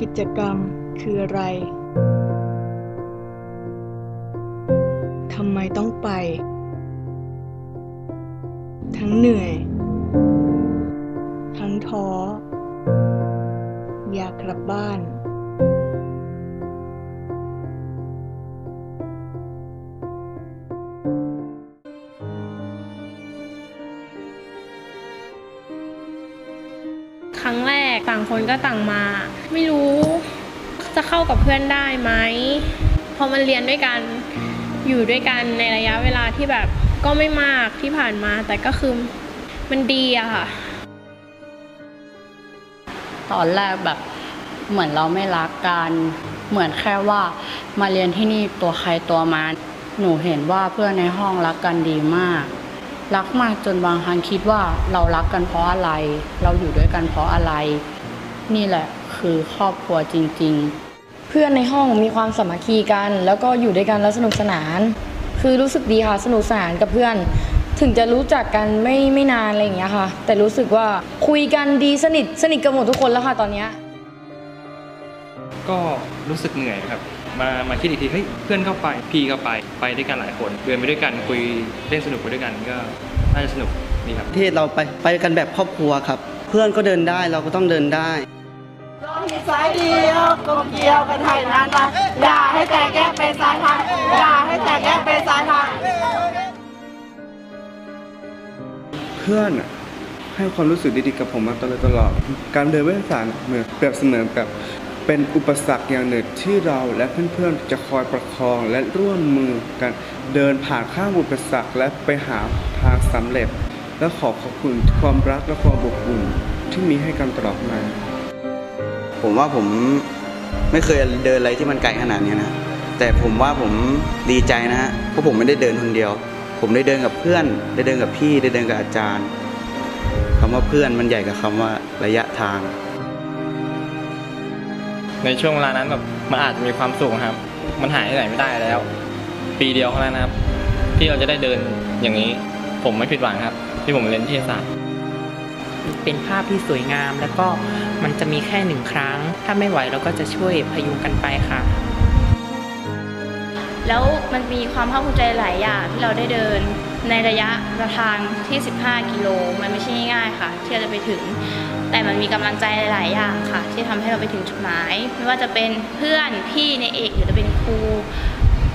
กิจกรรมคืออะไร ทำไมต้องไป ทั้งเหนื่อย ทั้งท้อ อยากกลับบ้าน กต่างคนก็ต่างมา ไม่รู้จะเข้ากับเพื่อนได้ไหมพอมันเรียนด้วยกันอยู่ด้วยกันในระยะเวลาที่แบบก็ไม่มากที่ผ่านมา แต่ก็คือมันดีอะค่ะ ตอนแรกแบบเหมือนเราไม่รักกันเหมือนแค่ว่ามาเรียนที่นี่ตัวใครตัวมันหนูเห็นว่าเพื่อนในห้องรักกันดีมาก รักมากจนบางครั้งคิดว่าเรารักกันเพราะอะไร เราอยู่ด้วยกันเพราะอะไร นี่แหละคือครอบครัวจริง ๆ เพื่อนในห้องมีความสามัคคีกัน แล้วก็อยู่ด้วยกันแล้วสนุกสนาน คือรู้สึกดีค่ะสนุกสนานกับเพื่อน ถึงจะรู้จักกันไม่ไม่นานอะไรอย่างเงี้ยค่ะ แต่รู้สึกว่าคุยกันดีสนิทสนิทกันหมดทุกคนแล้วค่ะตอนเนี้ยก็รู้สึกเหนื่อยครับ มามาคิดอีกทีเฮ้ยเพื่อนเข้าไปพี่ก็ไปไปด้วยกันหลายคนเดินไปด้วยกันคุยเล่นสนุกไปด้วยกันก็น่าจะสนุกดีครับที่เราไปไปกันแบบครอบครัวครับ เพื่อนก็เดินได้เราก็ต้องเดินได้สายเดียวกลมเกี่ยวกันไทยนานมาอย่าให้แตกแยกเป็นสายทางอย่าให้แตกแยกเป็นสายทางเพื่อนอะให้ความรู้สึกดีๆกับผมมาตลอดตลอด การเดินวิทยาศาสตร์เหมือนเปรียบเสมือนกับ เป็นอุปสรรคอย่างหนึ่งที่เราและเพื่อนๆจะคอยประคองและร่วมมือกันเดินผ่านข้ามอุปสรรคและไปหาทางสำเร็จ และขอขอบคุณความรักและความอบอุ่นที่มีให้กันตลอดมา ผมว่าผมไม่เคยเดินอะไรที่มันไกลขนาดนี้นะ แต่ผมว่าผมดีใจนะฮะเพราะผมไม่ได้เดินคนเดียว ผมได้เดินกับเพื่อน ได้เดินกับพี่ได้เดินกับอาจารย์คำว่าเพื่อนมันใหญ่กับคำว่าระยะทาง ในช่วงเวลานั้นแบบมันอาจจะมีความสุขครับ มันหายที่ไหนไม่ได้แล้ว ปีเดียวเท่านั้นนะครับ ที่เราจะได้เดินอย่างนี้ ผมไม่ผิดหวังครับ ที่ผมเรียนที่ศาสตร์เป็นภาพที่สวยงาม แล้วก็มันจะมีแค่หนึ่งครั้ง ถ้าไม่ไหวเราก็จะช่วยพยุงกันไปค่ะ แล้วมันมีความภาคภูมิใจหลายอย่างที่เราได้เดินในระยะทางที่ 15 กิโล มันไม่ใช่ง่ายๆค่ะ ที่เราจะไปถึง แต่มันมีกำลังใจหลาย ๆ อย่างค่ะ ที่ทำให้เราไปถึงจุดหมาย ไม่ว่าจะเป็นเพื่อนพี่ในเอกหรือจะเป็นครู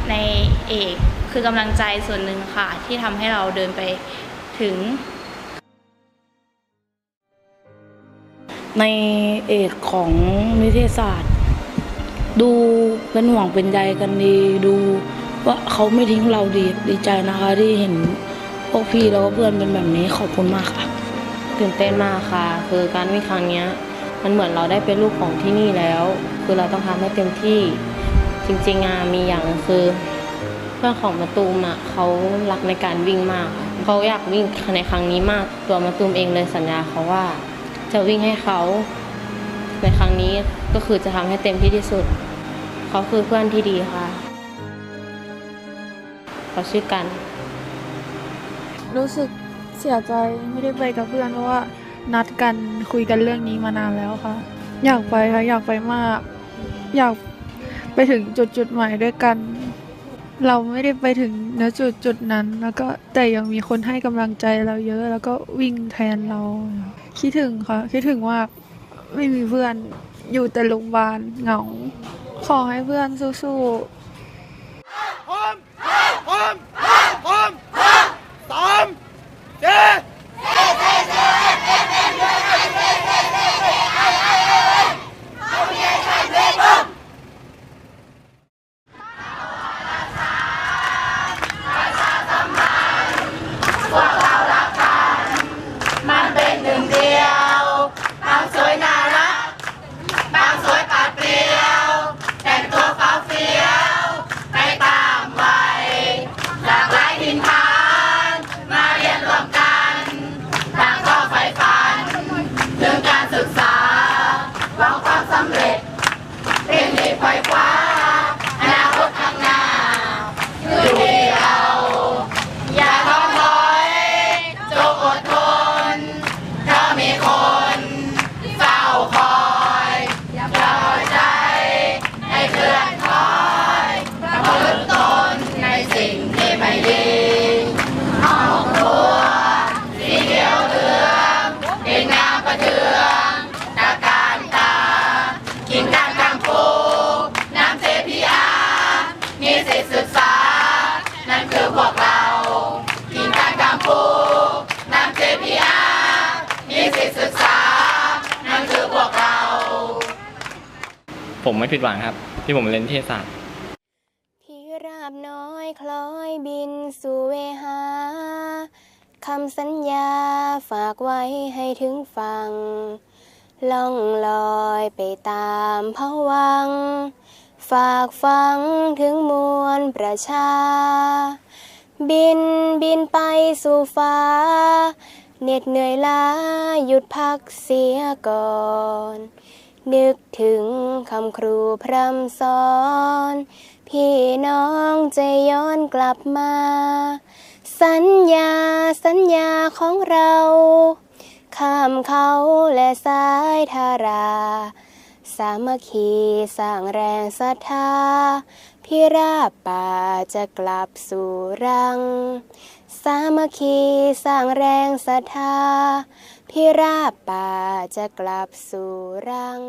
ในเอกคือกำลังใจส่วนหนึ่งค่ะ ที่ทำให้เราเดินไปถึง ในเอกของนิเทศศาสตร์ ดูเป็นห่วงเป็นใยกันดีดูว่าเขาไม่ทิ้งเราดีดีใจนะคะ ที่เห็นพวกพี่แล้วก็เพื่อนเป็นแบบนี้ขอบคุณมากค่ะ ตื่นเต้นมากค่ะ คือการวิ่งครั้งนี้มันเหมือนเราได้เป็นลูกของที่นี่แล้ว คือเราต้องทำให้เต็มที่ จริงๆอะมีอย่างคือเพื่อนของมาตูมอะเขารักในการวิ่งมากเขาอยากวิ่งในครั้งนี้มาก ตัวมาตูมเองเลยสัญญาเขาว่า จะวิ่งให้เขาในครั้งนี้ก็คือจะทำให้เต็มที่ที่สุด เขาคือเพื่อนที่ดีค่ะเขาชื่อกัน รู้สึก เสียใจไม่ได้ไปกับเพื่อนเพราะว่านัดกันคุยกันเรื่องนี้มานานแล้วค่ะ อยากไปค่ะอยากไปมาก อยากไปถึงจุดจุดหมายด้วยกัน เราไม่ได้ไปถึงณจุดจุดนั้น แล้วก็แต่ยังมีคนให้กำลังใจเราเยอะ แล้วก็วิ่งแทนเรา คิดถึงค่ะคิดถึงว่าไม่มีเพื่อนอยู่แต่โรงพยาบาลเหงา ขอให้เพื่อนสู้ๆ พร้อมพร้อมพร้อมสาม เพี สิทธิศึกษา นั่นคือพวกเราทีมงานกำปูนำเจพีอาร์นิสิตศึกษา นั่นคือพวกเรา ผมไม่ผิดหวังครับ ที่ผมเรียนเทศศาสตร์พิราบน้อยคล้อยบินสู่เวหาคำสัญญาฝากไว้ให้ถึงฝั่งล่องลอยไปตามผวัง ฝากฟังถึงมวลประชา บินบินไปสู่ฟ้า เหน็ดเหนื่อยล้าหยุดพักเสียก่อน นึกถึงคำครูพร่ำสอน พี่น้องจะย้อนกลับมา สัญญาสัญญาของเรา ข้ามเขาและสายทารา สามัคคีสร้างแรงศรัทธา พิราบป่าจะกลับสู่รัง สามัคคีสร้างแรงศรัทธา พิราบป่าจะกลับสู่รัง